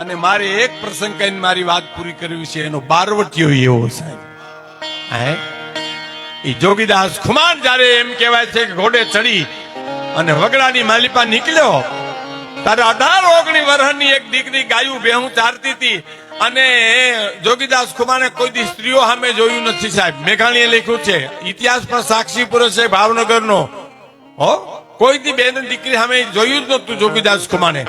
અને મારે એક પ્રસંગ કહીને મારી વાત પૂરી કરવી છે એનો બારવટીયો એવો સાહેબ. હે? એ જોગીદાસ ખુમાન જ્યારે એમ કહેવાય છે કે ઘોડે ચડી અને વગડાની માલિપા નીકળ્યો તારે અઢાર ઓગણી વર્ષની એક દીકરી ગાયું બેહું ચારતી હતી અને જોગીદાસ કુમારે કોઈ દી સ્ત્રીઓ સામે જોયું નથી સાહેબ. મેઘાણીએ લખ્યું છે ઇતિહાસ પર સાક્ષી પુરુષ છે ભાવનગરનો. હો? કોઈ દી બેન દીકરી સામે જોયું જ નતું જોગીદાસ ખુમાને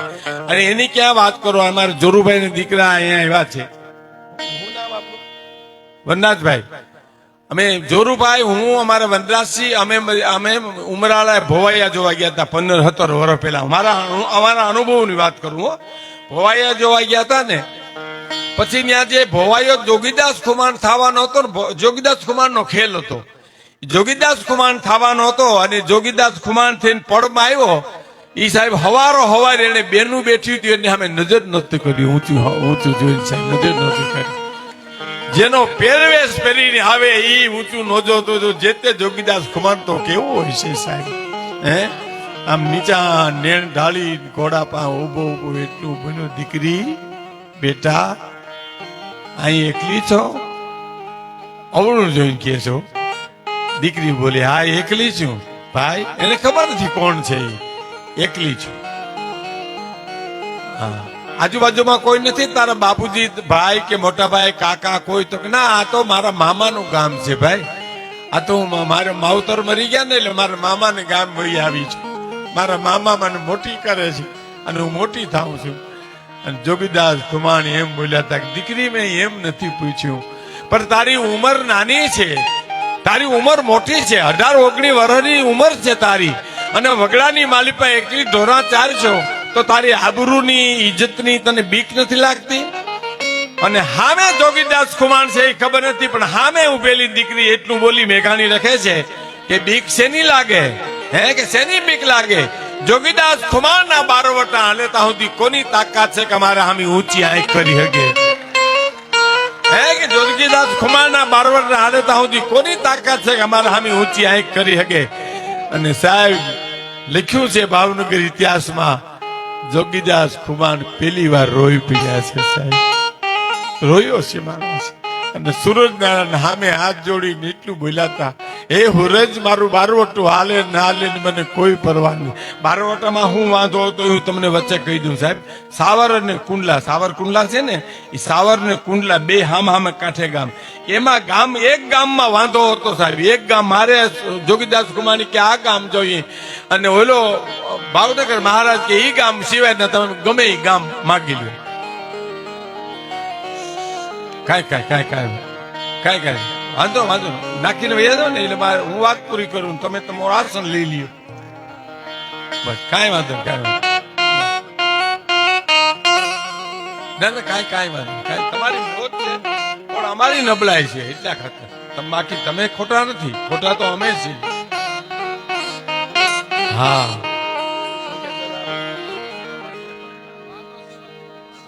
અને એની ક્યાં વાત કરો અમારે જોરુભાઈ ને દીકરા અહીંયા આવ્યા છે? વનરાજભાઈ. અમે જોરુભાઈ હું અમારા વનરાજસિંહ અમે અમે ઉમરાળા ભોવાઈયા જોવા ગયા હતા પંદર સત્તર વર્ષ પહેલા. અમારા અમારા અનુભવની વાત કરું હો. ભોવાઈયા જોવા ગયા હતા ને પછી ત્યાં જે ભોવાયો જોગીદાસ કુમાર થવાનો હતો જોગીદાસ કુમારનો ખેલ હતો. જોગીદાસ ખુમાન થવાનો હતો અને જોગીદાસ ખુમાન થઈને પડમાં આવ્યો એ સાહેબ હવારો હવારે એને બેનું બેઠી હતી, એને અમે નજર નહોતી કરી, ઊંચું ઊંચું જોઈને સાહેબ નજર નથી કરી. જેનો પહેરવેશ પહેરીને આવે એ ઊંચું નોજો તો જો જે તે જોગીદાસ ખુમાન તો કેવો હોય છે સાહેબ? હે? આમ નીચા નેણ ઢાળી ઘોડા પા ઊભો ઊભો એટલું બન્યું દીકરી, બેટા, અહીં એકલી છો? અવળું જોઈને કે છો દીકરી બોલી, હા, એકલી છું. ભાઈ, એને ખબર નથી કોણ છે. એકલી છું. હા. આજુબાજુમાં કોઈ નથી તારા બાપુજી, ભાઈ કે મોટા ભાઈ, કાકા, કોઈ તો ના, આ તો મારા મામાનું ગામ છે ભાઈ. આ તો હું મારા માવતર મરી ગયા ને એટલે મારા મામાને ગામ વહી આવી છું. મારા મામા મને મોટી કરે છે અને હું મોટી થાઉં છું. અને જોગીદાસ ખુમાણી એમ બોલ્યા હતા દીકરી મેં એમ નથી પૂછ્યું, પણ તારી ઉંમર નાની છે. તારી ઉંમર મોટી છે, અઢાર ઓગણી વર્ષની ઉંમર છે તારી. અને વગડાની માલિપા એકલી ધોરણ ચાર છો, તો તારી આબરૂની ઇજ્જતની તને બીક નથી લાગતી? અને હામે જોગીદાસ ખુમાણ છે, એ ખબર નથી, પણ હામે ઉભેલી દીકરી એટલું બોલી મેઘાણી રખે છે કે બીક શેની લાગે? હે, કે શેની બીક લાગે? જોગીદાસ ખુમાણના બારવટા હાલે ત્યાં સુધી કોની તાકાત છે કે અમારે હામી ઊંચી આંખ કરી શકે કે જોગીદાસ ખુમાણ ના બારવટા હાલે ત્યાં સુધી કોની તાકાત છે કે અમારા હામી ઊંચી આંખ કરી શકે? અને સાહેબ, લખ્યું છે ભાવનગર ઇતિહાસમાં, જોગીદાસ ખુમાન પેલી વાર રોઈ પીડ્યા છે સાહેબ. રોયો છે માણસ. અને સૂરજ નારાયણ સામે હાથ જોડીને એટલું બોલાતા એ હુરજ મારું બારવટું હાલે ના હાલે મને કોઈ પરવા નહીં. બારવટામાં હું વાંધો હતો હું તમને વચ્ચે કહી દઉં સાહેબ. સાવર અને કુંડલા, સાવર કુંડલા છે ને, એ સાવર ને કુંડલા બે હામ હામે કાંઠે ગામ. એમાં ગામ એક ગામમાં વાંધો હતો સાહેબ. એક ગામ મારે જોગીદાસ કુમારની કે આ ગામ જોઈએ. અને ઓલો ભાવનગર મહારાજ કે એ ગામ સિવાય તમે ગમે એ ગામ માગી લો કાંઈ કાંઈ કાંઈ કાંઈ કાંઈ કાંઈ. વાંધો વાંધો. નાખીને વૈયા જાઓ ને, એટલે મારે હું વાત પૂરી કરું તમે તમારું આસન લઈ લ્યો. બસ, કાંઈ વાંધો કાંઈ ના ના, કાંઈ કાંઈ વાંધો. કાંઈ તમારી મોત છે, પણ અમારી નબળાઈ છે એટલા ખાતર. તમે, બાકી તમે ખોટા નથી. ખોટા તો અમે છીએ. હા.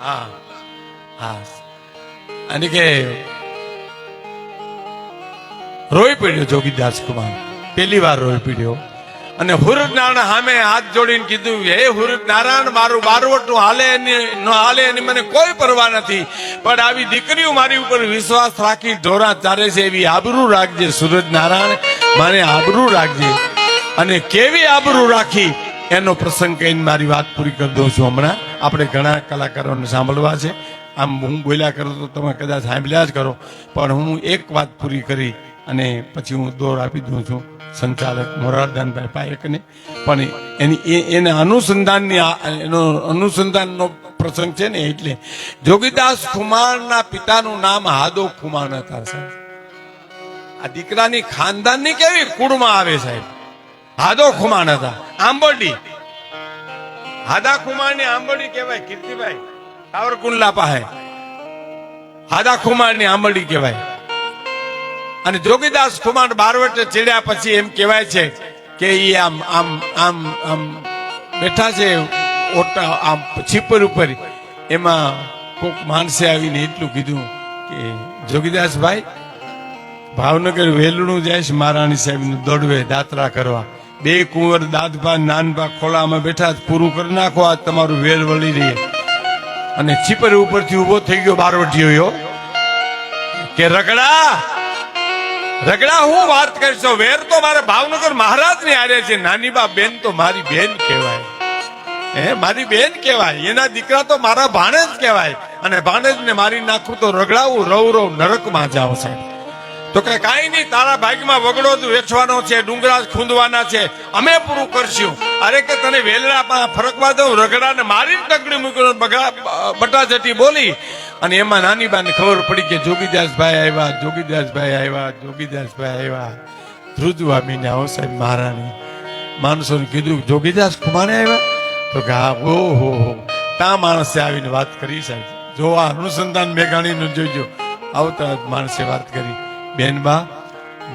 હા. હા. અને કે રોઈ પડ્યો જોગીદાસ કુમાર પહેલી વાર રોઈ પડ્યો. અને હુરત નારાયણ સામે હાથ જોડીને કીધું, હે હુરત નારાયણ, મારું બારવટું હાલે ન હાલે એની મને કોઈ પરવા નથી. પણ આવી દીકરીઓ મારી ઉપર વિશ્વાસ રાખી ઢોરા ચારે છે, એવી આબરૂ રાખજે સૂરજ નારાયણ, મારે આબરૂ રાખજે. અને કેવી આબરૂ રાખી? એનો પ્રસંગ કહીને મારી વાત પૂરી કરી દઉં છું હમણાં. આપણે ઘણા કલાકારોને સાંભળવા છે. આમ હું બોલ્યા કરું તો તમે કદાચ સાંભળ્યા જ કરો. પણ હું એક વાત પૂરી કરી. અને પછી હું દોર આપી દઉં છું સંચાલક મોરારદાનભાઈ પાયકને. પણ એની એને અનુસંધાનની એનો અનુસંધાનનો પ્રસંગ છે ને એટલે જોગીદાસ ખુમારના પિતાનું નામ હાદો ખુમાન હતા સાહેબ. આ દીકરાની ખાનદાનની કેવી કુળમાં આવે સાહેબ? હાદો ખુમાન હતા આંબરડી. હાદા ખુમારની આંબરડી કહેવાય, કીર્તિભાઈ. સાવરકુંડલા પાસે. હાદા ખુમારની આંબરડી કહેવાય. અને જોગીદાસ કુમાર બારવટે ચીડ્યા પછી એમ કહેવાય છે કે એ આમ આમ આમ આમ બેઠા છે, ઓટા, આમ છીપર ઉપર. એમાં કોક માણસે આવીને એટલું કીધું કે જોગીદાસભાઈ ભાવનગર વેલણું જાય મહારાણી સાહેબનું દોડવે દાતરા કરવા. બે કુંવર દાદભા, નાનભા ખોલામાં બેઠા પૂરું કરી નાખો, આ તમારું વેલ વળી રહી. અને છીપર ઉપરથી ઊભો થઈ ગયો બારવટીયો. કે રગડા રગડા હું વાત કરશો? વેર તો મારે ભાવનગર મહારાજ ને આરે છે. નાની બા બેન તો મારી બેન કહેવાય. હે, મારી બેન કહેવાય. એના દીકરા તો મારા ભાણેજ કહેવાય. અને ભાણેજ ને મારી નાખું તો રગડાવું, રવ રવ નરકમાં જાવ સાહેબ. તો કે કાંઈ નહીં, તારા ભાગમાં વગડો જ વેચવાનો છે ડુંગરા ખૂંદવાના છે. અમે પૂરું કરશું. અરે કે તને વેલડા ફરકવા દઉં, રગડાને મારી તગડી મૂક્યો બગા જટી બોલી. અને એમાં નાની બાને ખબર પડી કે જોગીદાસભાઈ આવ્યા જોગીદાસભાઈ આવ્યા જોગીદાસભાઈ આવ્યા. ધ્રુજવામીને આવો સાહેબ મહારાણી. માણસોને કીધું, જોગીદાસ કુમારે આવ્યા? તો કે, હા ઓ હો હો. તા માણસે આવીને વાત કરી સાહેબ. જો આ અનુસંધાન મેઘાણીનું જોઈજો આવતા માણસે વાત કરી. બેનબા,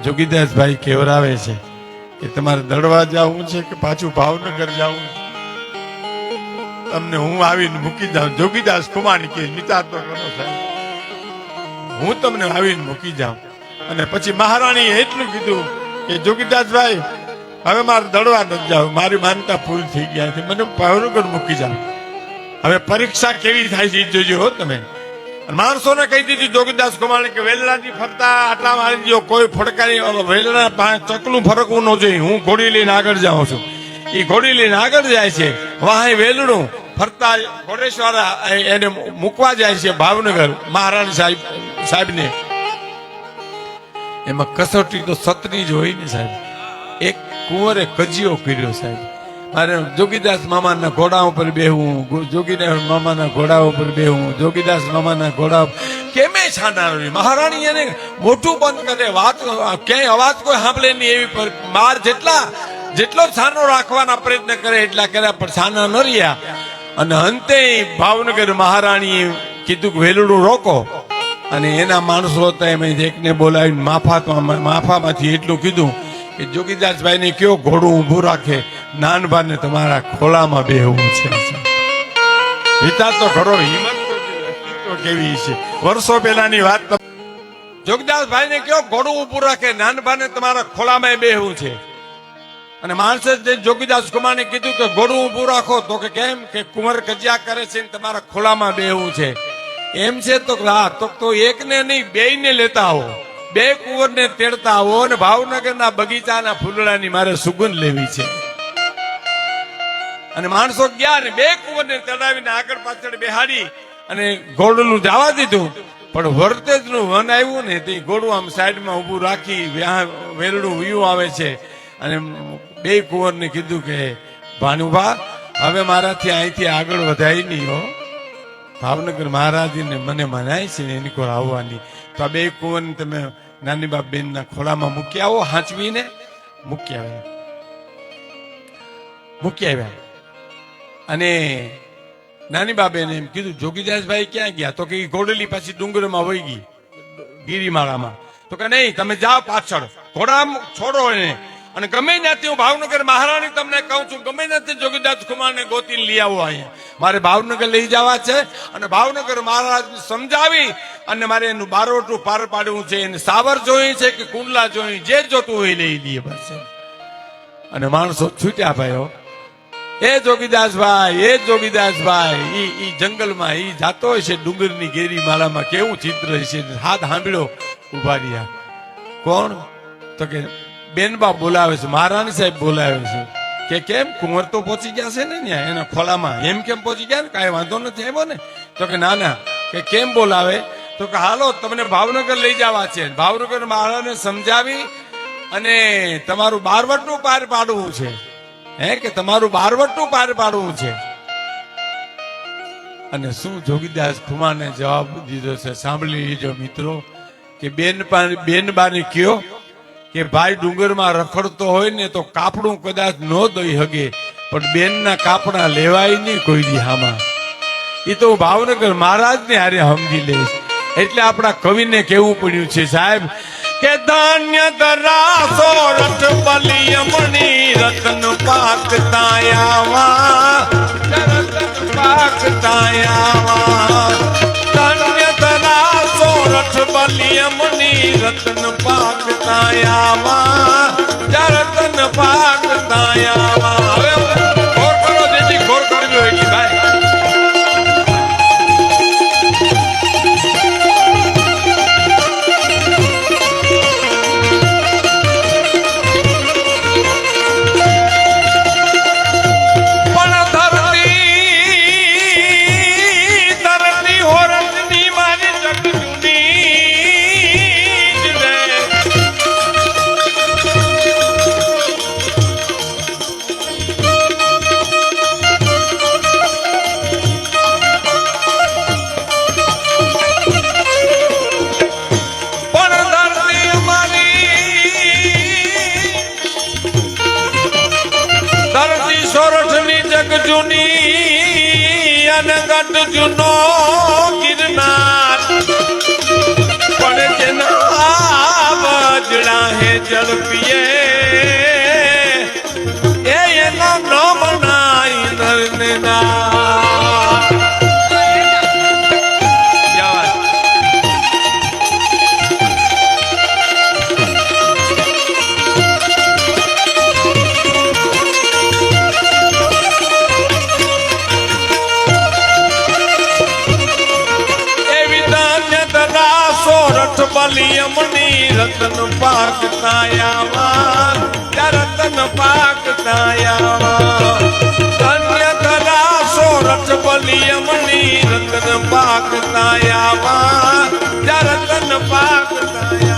જોગીદાસભાઈ કેવરાવે છે કે તમારે દડવા જવું છે કે પાછું ભાવનગર જવું? તમને હું આવીને મૂકી જાઉં. જોગીદાસ કુમારી કે નિતાર તો કરો સાહેબ. હું તમને આવીને મૂકી જાઉં. અને પછી મહારાણીએ એટલું કીધું કે જોગીદાસભાઈ, હવે મારે દડવા નથી જાવ મારી માનતા પૂરી થઈ ગયા છે. મને ભાવનગર મૂકી જાવ હવે પરીક્ષા કેવી થાય છે જોજો હો તમે. માણસોને કહી દીધી, જોગીદાસ કુમારે કે વેલડાથી ફરતા આટલા મારી દો કોઈ ફડકારી વેલણા પાસે ચકલું ફરકવું ન જોઈએ. હું ઘોડી લઈને આગળ જાઉં છું. એ ઘોડી લઈને આગળ જાય છે. વાહે વેલણું ફરતા ઘોડેશ્વરા એને મૂકવા જાય છે ભાવનગર મહારાણી સાહેબ, સાહેબને. એમાં કસોટી તો સતની જ હોય ને સાહેબ. એક કુંવરે કજિયો કર્યો સાહેબ. મારે જોગીદાસ મામાના ઘોડા ઉપર બેહવું જોગીદાસ મામાના ઘોડા ઉપર બેહવું જોગીદાસ મામાના ઘોડા કેમે છાના મહારાણી એને મોટું બંધ કરે, વાત ક્યાંય અવાજ કોઈ સાંભળે નહીં એવી પર બાર જેટલા જેટલો છાનો રાખવાના પ્રયત્ન કરે એટલા કર્યા, પણ છાના ન રહ્યા. અને અંતે ભાવનગર મહારાણીએ કીધું કે, વેલડું રોકો. અને એના માણસો હતા, એમાં એકને બોલાવીને માફા માફામાંથી એટલું કીધું કે જોગીદાસભાઈ ને કયો ઘોડું ઊભું રાખે? નાનભાને તમારા ખોલામાં બેહવું છે. વિચાર તો ખરો હિંમત કેવી છે. વર્ષો પહેલાની વાત જોગદાસભાઈ ને કયો ઘોડું ઉભું રાખે, નાનભાને તમારા ખોલામાં બેહવું છે અને માણસે જે જોગીદાસ કુમારને કીધું કે ઘોડું ઉભું રાખો, તો કે કેમ કે કુંવર કજિયા કરે છે ને તમારા ખોલામાં બેહવું છે એમ છે તો હા તો એકને નહીં, બેયને લેતા આવો. બે કુંવરને તેડતા આવો અને ભાવનગરના બગીચાના ફૂલડાની મારે સુગંધ લેવી છે. અને માણસો ગયા ને બે કુંવરને ચડાવીને આગળ પાછળ બેહાડી અને ઘોડલું જવા દીધું. પણ વરતેજનું વન આવ્યું ને તે ઘોડું આમ સાઈડમાં ઊભું રાખી વેરડું વિયું આવે છે. અને બે કુંવરને કીધું કે, ભાનુભા, હવે મારાથી અહીંથી આગળ વધાય નહીં હો ભાવનગર મહારાજીને મને મનાય છે એની કોર આવવાની. તો આ બે કુંવરને તમે નાની બાપ બેનના ખોળામાં મૂકી આવો, હાંચવીને. મૂકી આવ્યા. મૂકી આવ્યા. અને નાની બાબેને એમ કીધું, જોગીદાસભાઈ ક્યાં ગયા? તો કે ઘોડેલી પાછી ડુંગરમાં વહી ગઈ, ગીરીમાળામાં. તો કે, નહીં, તમે જાઓ પાછળ. ઘોડા છોડો એને. અને ગમે ત્યાંથી હું ભાવનગર મહારાણી તમને કહું છું, ગમે ત્યાંથી જોગીદાસ કુમારને ગોતી લઈ આવો અહીંયા. મારે ભાવનગર લઈ જવા છે અને ભાવનગર મહારાજ સમજાવી અને મારે એનું બારોટું પાર પાડવું છે. એને સાવર જોઈ છે કે કુંડલા જોઈ, જે જોતું હોય લઈ લઈએ બસ અને માણસો છૂટ્યા ભાઈઓ. એ જોગીદાસભાઈ એ જોગીદાસભાઈ, ઈ ઈ જંગલમાં, ઈ જાતો હોય છે ડુંગરની ગેરી માળામાં. કેવું ચિત્ર છે હાથ સાંભળ્યો ઊભા રહ્યા. કોણ? તો કે બેનબા બોલાવે છે, મહારાણી સાહેબ બોલાવે છે. કે કેમ? કુંવર તો પહોંચી ગયા છે ને ત્યાં, એના ખોલામાં એમ કેમ પહોંચી ગયા ને? કાંઈ વાંધો નથી, આવ્યો ને? તો કે ના ના. કે કેમ બોલાવે? તો કે હાલો, તમને ભાવનગર લઈ જવા છે. ભાવનગર મહારાજને સમજાવી અને તમારું બારવટનું પાર પાડવું છે. હે, કે તમારું બારવટું પાર પાડવું છે? અને શું જોગીદાસ ખુમાને જવાબ દીધો છે? સાંભળી લીજો મિત્રો, કે બેન બેન બાને કયો કે ભાઈ ડુંગરમાં રખડતો હોય ને તો કાપડું કદાચ ન દઈ હગે, પણ બેનના કાપડા લેવાય નહીં કોઈ દિહામાં એ તો હું ભાવનગર મહારાજને હારે સમજી લઈશ. એટલે આપણા કવિને કેવું પડ્યું છે, સાહેબ કે ધાન્ય દરાસો રથ બલિયમણી રતન પાક તાયાવા રતન પાક તાયાવા ધાન્ય દરાસો રથ બલિયમણી રતન પાક તાયાવા રતન પાક તાયાવા બજડા હે પાક તાયાવા રતન પાક તાયાવા ધન્ય ધરા સોરઠ બલિયમની રતન પાક તાયાવા રતન પાક તાયાવા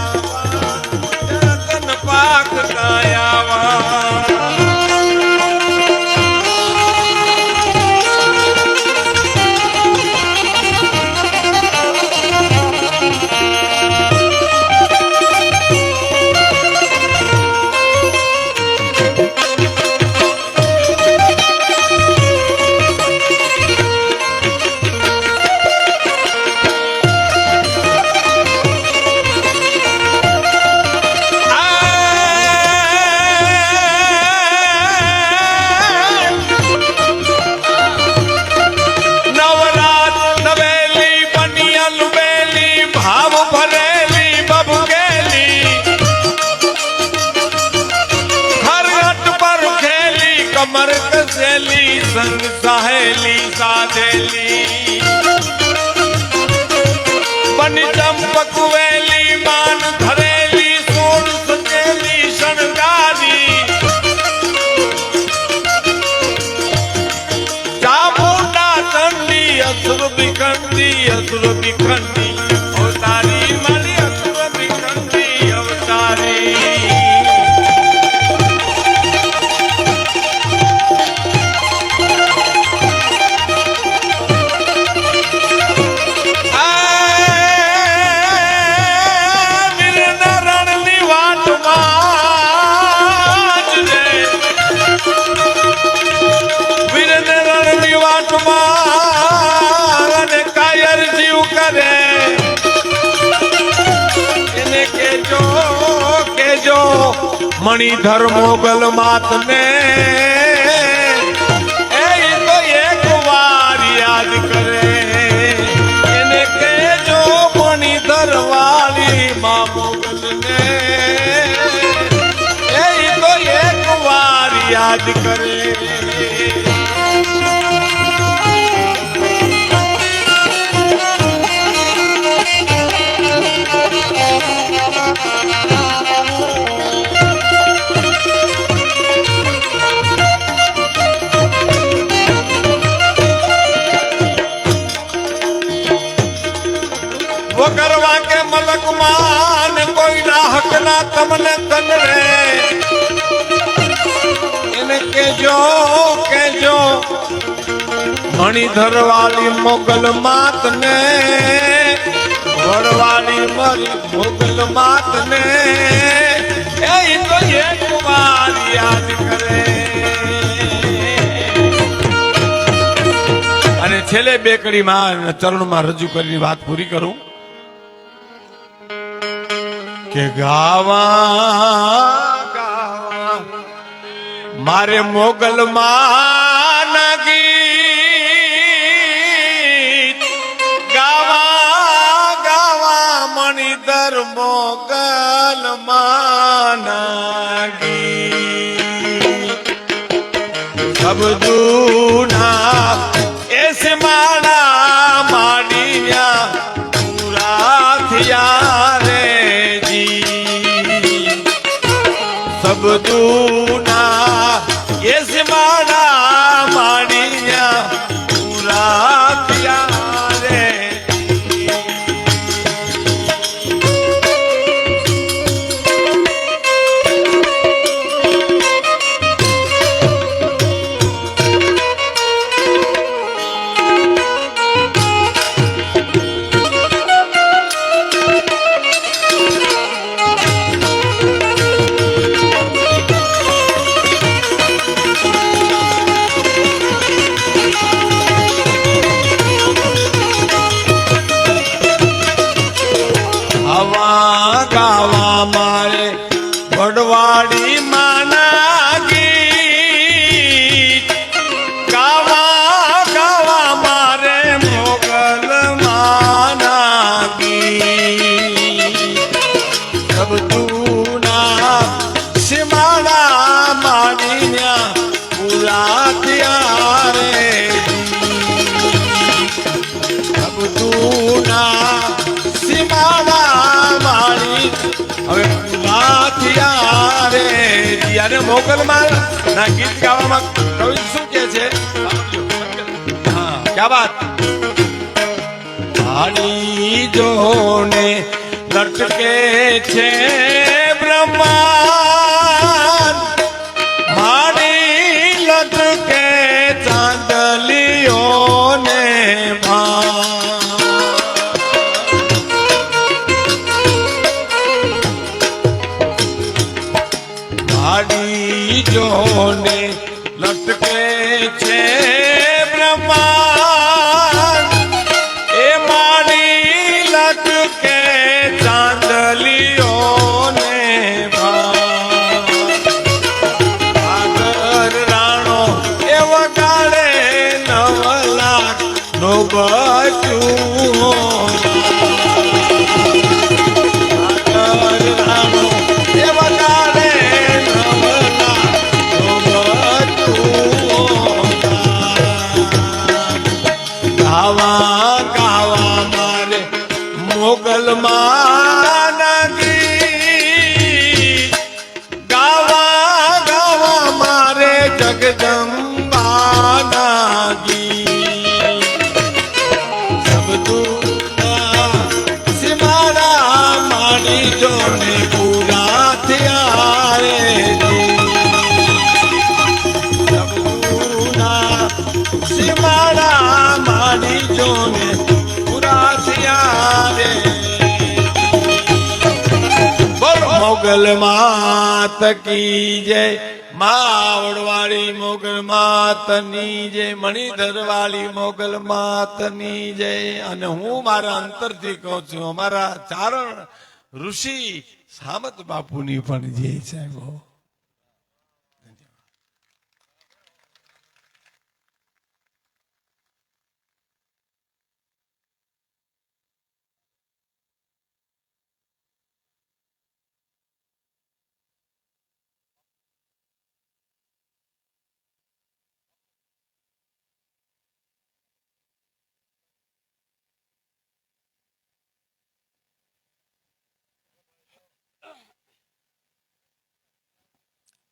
મણિધર મોગલ માતને એ તો એક વાર યાદ કરે. એને કહેજો મણિધર વાલી મા મોગલને એ તો એક વાર યાદ કરે. ના તમને તન એને કેજો કેજો મણિધર વાલી મોગલ માત ને વડવાલી મરી મોગલ માત ને એ તો એક વાર યાદ કરે. અને છેલ્લે બે કડીમાં ચરણમાં રજૂ કરીને વાત પૂરી કરું. કે ગાવા ગાવા. મારે મોગલ માં ગાવા ગાવા, મણિધર મોગલ માં ગીત. સબ દૂના એસ માણા અને મોગલમાં ના, ગીત ગાવામાં કવિ શું કે છે? હા વાત? પાણી જોને લટકે છે બ્રહ્માંડ জনে મોગલ માત કી જય માવડ વાળી મોગલ માતની જય મણિધર વાળી મોગલ માતની જય અને હું મારા અંતરથી કહું છું, અમારા ચારણ ઋષિ સામત બાપુની પણ જય સાહેબ.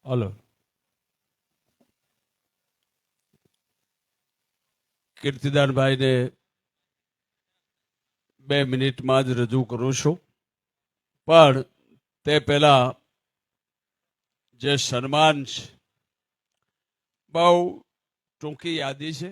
હલો કીર્તિદાનભાઈને બે મિનિટમાં જ રજૂ કરું છું. પણ તે પહેલા જે સન્માન છે, બહુ ટૂંકી યાદી છે.